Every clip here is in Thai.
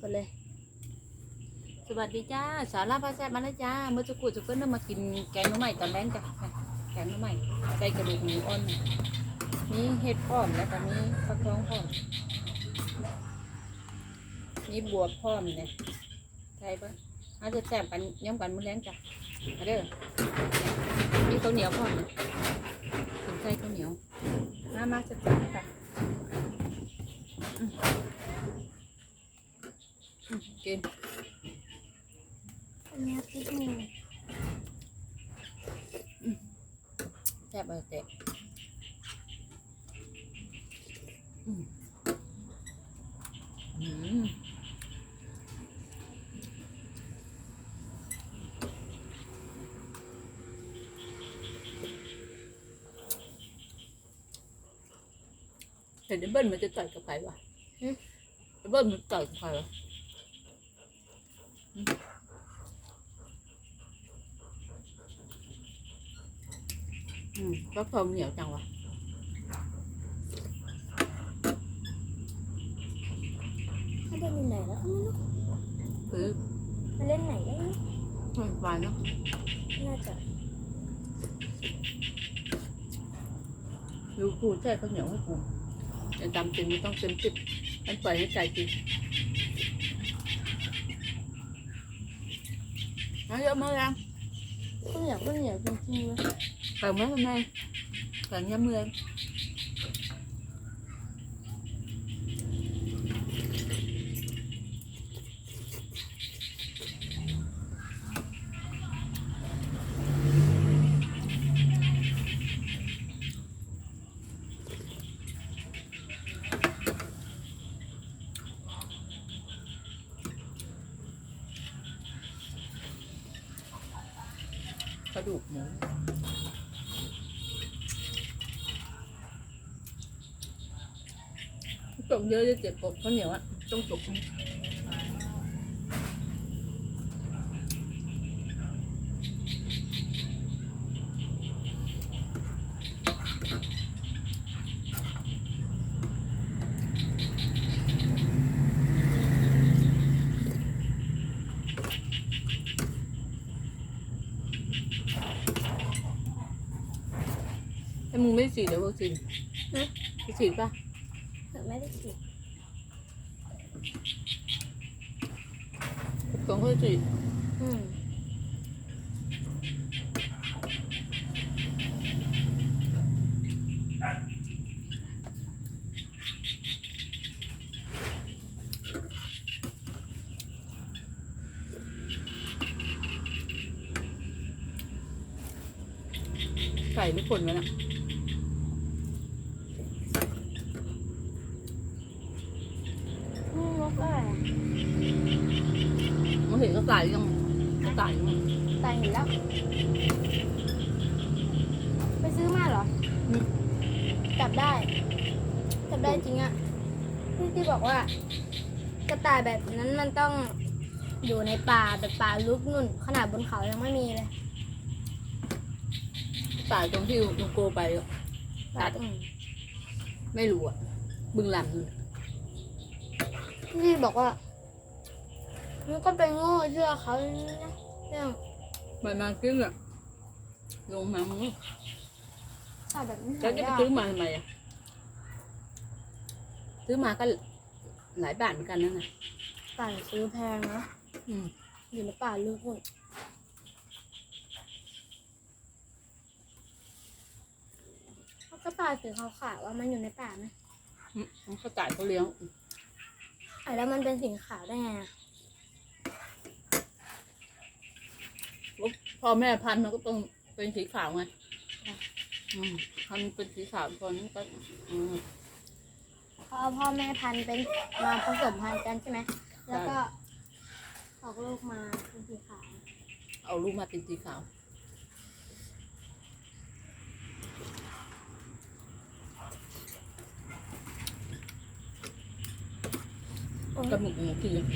กดเลย สวัสดีจ้า สาราพาแซ่บมาแล้วจ้า เมื่อสักครู่จะเพิ่นำมากินแกงน้ำใหม่ตอนแรกจ้ะแกงน้ำใหม่ใส่กระดูกหมูอ่อนมีเห็ดพร้อมแล้วก็มีฟักทองพร้อมมีบวบพร้อมเนี่ยใช่ปะอาจจะแซ่บกันย้ำกันมื้อแรงจ้ะมาเด้อมีข้าวเหนียวพร้อมเนี่ยกินใส่ข้าวเหนียวมามาจะจัดค่ะ อืมอืมกินอันนี้ติดมือแซ่บเลยเตะอืมอืมเห็นไอ้เบิ้ลมันจะต่อยกับใครวะไอ้เบิ้ลมันต่อยกับใครวะอืม อืมก็เพิ่มเหนียวจังวะถ้าเล่นอยู่ไหนแล้วก็ไม่รู้คือมาเล่นไหนได้ไหมมันหวานเนาะน่าจะดูกูแช่ข้าวเหนียวให้กูแต่ตามจริงมันต้องเต็มสิบมันปล่อยให้ใจจริงมาเยอะมากยังข้าวเหนียวข้าวเหนียวจริงๆเลยเติมไหมทำไม เติมยาเมืองกระดูกหมู ตกเยอะจะเจ็บปวดข้าวเหนียวอะต้องตกถ้มึงไม่ฉีดเดี๋ยววัคซีนไปฉีดป่ะ ไม่ได้กินตรงเขาฉีดอืมไก่หรือคนวะน่ะ อืมนกอะไรอะ มันเห็นก็ ตายยังก็ตายยังตายเห็นแล้ว ไปซื้อมาเหรอ จับได้ จับได้จริงอะที่ที่บอกว่า กระต่ายแบบนั้นมันต้องอยู่ในป่าแบบป่าลึกนุ่น ขนาดบนเขายังไม่มีเลยตายตรงที่ลุงโกไปอะตัดไม่รู้อะบึงหลังที่บอกว่า มันก็เป็นโง่เชื่อเขานะเรื่องมันมาขึ้นอะลงมามึงป่าแบบนี้แล้วหาจะไปยากซื้อมาทำไมอะซื้อมาก็หลายบาทเหมือนกันนั่นน่ะป่าซื้อแพงนะอืมอยู่ในป่าลึกนุ่นเขาก็ป่าสีขาวๆว่ามันอยู่ในป่าไหมอืมมันก็จ่ายเขาเลี้ยงอะแล้วมันเป็นสีขาวได้ไงอะ พ่อแม่พันธุ์มันก็ต้องเป็นสีขาวไงอืมพันธุ์เป็นสีขาวตอนนี้ก็อืมเพราะพ่อแม่พันธุ์เป็นมาผสมพันธุ์กันใช่ไหม แล้วก็ออกลูกมาเป็นสีขาวเอาลูกมาเป็นสีขาวโอ้ยกระหมึกหมูกินออก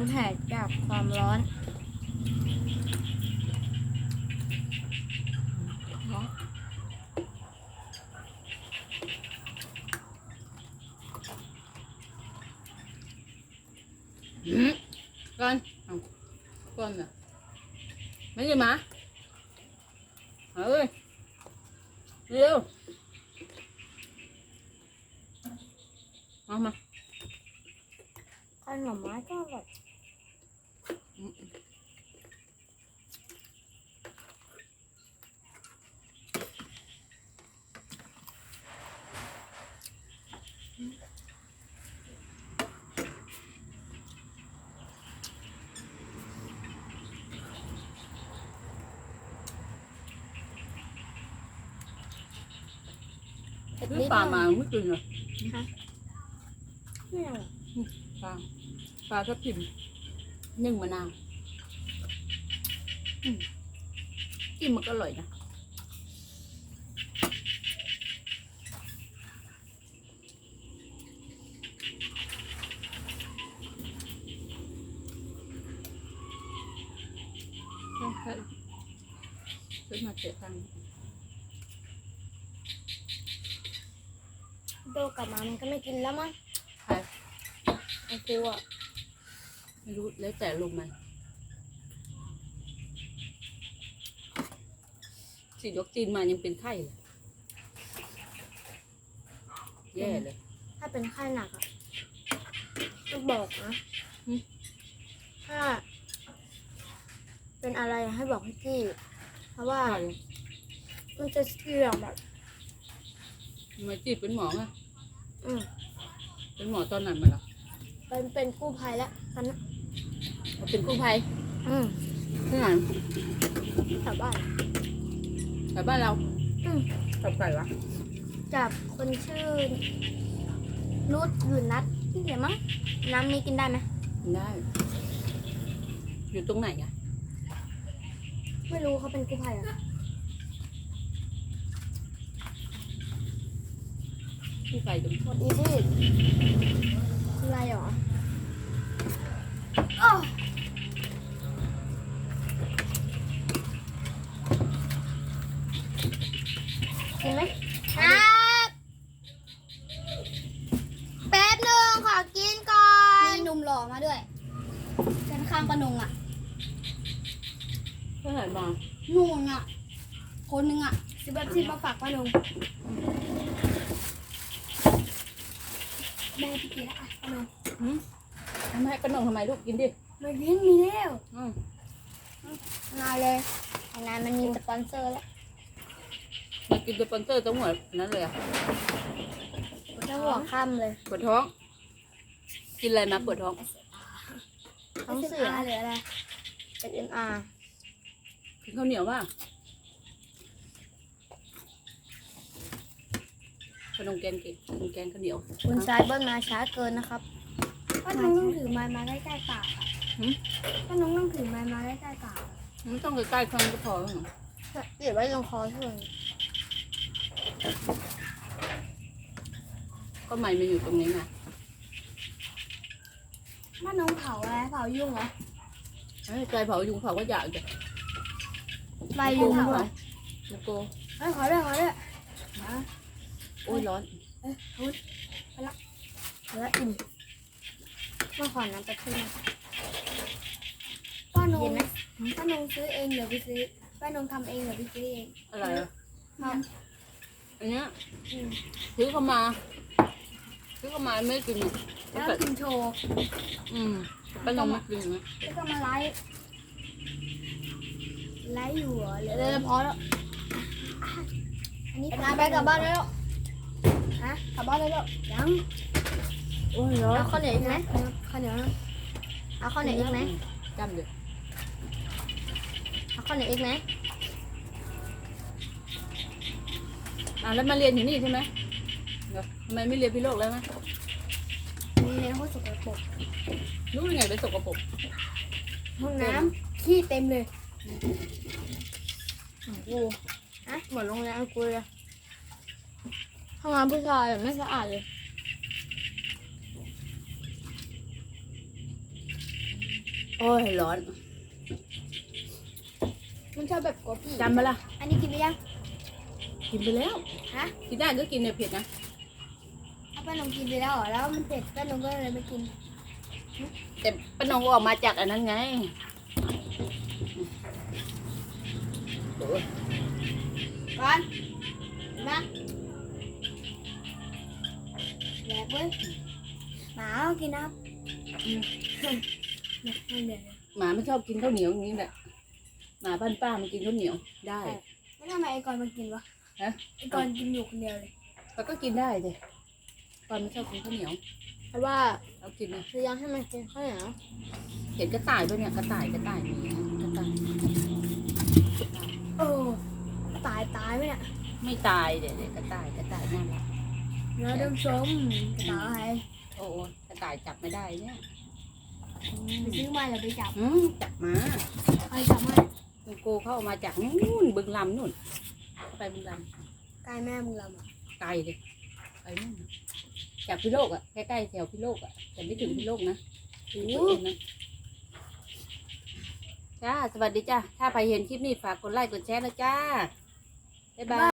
เนแผลจากความร้อนก้อนก้อนอะไม่ใช่หมาเฮ้ยเร็วมามาขนมไม้ก็แบบ ซื้อปลามาไม่กินเลยไม่เอา ปลา ปลาทับทิม นึ่งมะนาวอืมกินมันก็อร่อยนะใช่ซื้อมาเสียตังค์โดกลับมามันก็ไม่กินแล้วมั้งใครไอ้ฟิวอะ ไม่รู้แล้วแต่ลงมันสิยกจีนมายังเป็นไข้เลยแย่เลย ถ้าเป็นไข้หนักอะก็บอกนะอืมถ้า เป็นอะไรให้บอกพี่กี้เพราะว่าไข้มันจะเสี่ยงแบบ ทำไมจีบเป็นหมออะอืมเป็นหมอตอนไหนมาล่ะ เป็นเป็นกู้ภัยแล้วตอนนั้น เขาเป็นกู้ภัยอืมที่ไหนแถวบ้านแถวบ้านเราอืมกับใครวะจับคนชื่อนุชยืนนัดที่ไหนมั้งน้ำนี้กินได้ไหมได้ อยู่ตรงไหนอะไม่รู้เขาเป็นกู้ภัยอะกู้ภัยตรงหมดอีที่อะไรหรออ้าวกินไหมครับ แป๊บหนึ่งขอกินก่อน มีหนุ่มหล่อมาด้วยเป็นข้างปะนงอะ เท่าไหร่มา นู่นอะ คนหนึ่งอะซื้อแบบที่มาฝากปะนงแม่พี่กินแล้วอะปะนงหืมทำไมกระหนงทำไมลูกกินดิไม่กินมีแล้วอืมมาเลยไอ้นายมันมีสปอนเซอร์แล้วมากินสปอนเซอร์ทั้งหมดนั้นเลยอะแล้วหัวค่ำเลยปวดท้อง กินอะไรมาปวดท้องท้องเสียหรืออะไรเป็นเอ็มอาร์กินข้าวเหนียวป่ะ ขนมแกงกินขนมแกงข้าวเหนียวคุณชายเบิ้ลมาช้าเกินนะครับป้าน้องต้องถือไม้มาใกล้ๆปากอะหืมป้าน้องต้องถือไม้มาใกล้ๆปากอะไม่ต้องใกล้ๆเครื่องก็พอแล้วหนูเดี๋ยวไว้ลงคอช่วยก็ไม่มาอยู่ตรงนี้ไงป้าน้องเผาอะไรเผายุ่งเหรอเอ้ยใจเผายุงเผาก็อยากจะใบยุ่งเผาเผาอะลูกโกเอ้ยขอด้วยขอด้วยมาโอ้ยร้อนเอ้ยเอาไปละเหลืออิ่มเมื่อก่อนน้ำตะพึ่งป้านงป้านงซื้อเองหรือพี่ซื้อป้านงทำเองหรือพี่ซื้อเองอะไรอะทอันเนี้ยำอืมซื้อเข้ามา ซื้อเข้ามาไม่กินแล้วกินโชว์ อืมป้าลองไม่กินนะแล้วก็มาไลฟ์ไลฟ์อยู่เหรอเดี๋ยวเดี๋ยวพอแล้ว อันนี้นาไปกลับบ้านแล้ว ฮะกลับบ้านแล้วยังโอ้ยร้อนเอาข้าวเหนียวอีกไหมข้าวเหนียวนะเอาข้าวเหนียวอีกไหมจำเดี๋ยวเอาข้าวเหนียวอีกไหมอะแล้วมาเรียนอยู่นี่ใช่ไหมเดี๋ยวทำไมไม่เรียนพิโลกแล้วไหมมีในห้องสกปรกรู้ยังไงเป็นสกปรกห้องน้ำขี้เต็มเลยกูอะเหมือนโรงแรมกูเลย ห้องน้ำผู้ชายอะไม่สะอาดเลยโอ้ยร้อนมันชอบแบบกบพี่จำมาละอันนี้กินไปยัง กินไปแล้ว ฮะ กินได้ก็กินเนี่ยเผ็ดนะเอาป้านมกินไปแล้วเหรอแล้วมันเผ็ดป้านมก็เลยไม่กินอแต่ป้านงออกมาจากอันนั้นไงโอ้ยก่อนนะแหลก เว้ยหมาเอากินน้ำอืมไม่เดี๋ยวหมาไม่ชอบกินข้าวเหนียวอย่างนี้แหละหมาบ้านป้ามันกินข้าวเหนียวได้ แล้วทำไมไอ้กอนมากินวะฮะ ไอ้กอนกินอยู่คนเดียวเลยมันก็กินได้เลยตอนไม่ชอบกินข้าวเหนียวเพราะว่าเรากินนะพยายามให้มันกินข้าวเหนียวเห็นกระต่ายด้วยเนี่ยกระต่ายกระต่ายมีกระต่ายโอ้ตายตายไหมเนี่ยไม่ตายเดี๋ยวเดี๋ยวกระต่ายกระต่ายน่ารัก เนื้อดมชมกระต่ายโอ้โอ้กระต่ายจับไม่ได้เนี่ยไปซื้อมาอย่าไปจับอืมจับมาใครจับมาคุณโกเข้ามาจากนู่นบึงลำนู่น ไปบึงลกายแม่มึงลำอะำไกลเลยไปนู่นจากพิโลกอะใกล้ๆแถวพิโลกอะแต่ไม่ถึงพิโลกนะโอ้ตัวเองนะจ้า สวัสดีจ้า ถ้าใครเห็นคลิปนี้ฝากกดไลค์ กดแชร์นะจ้า บ๊ายบาย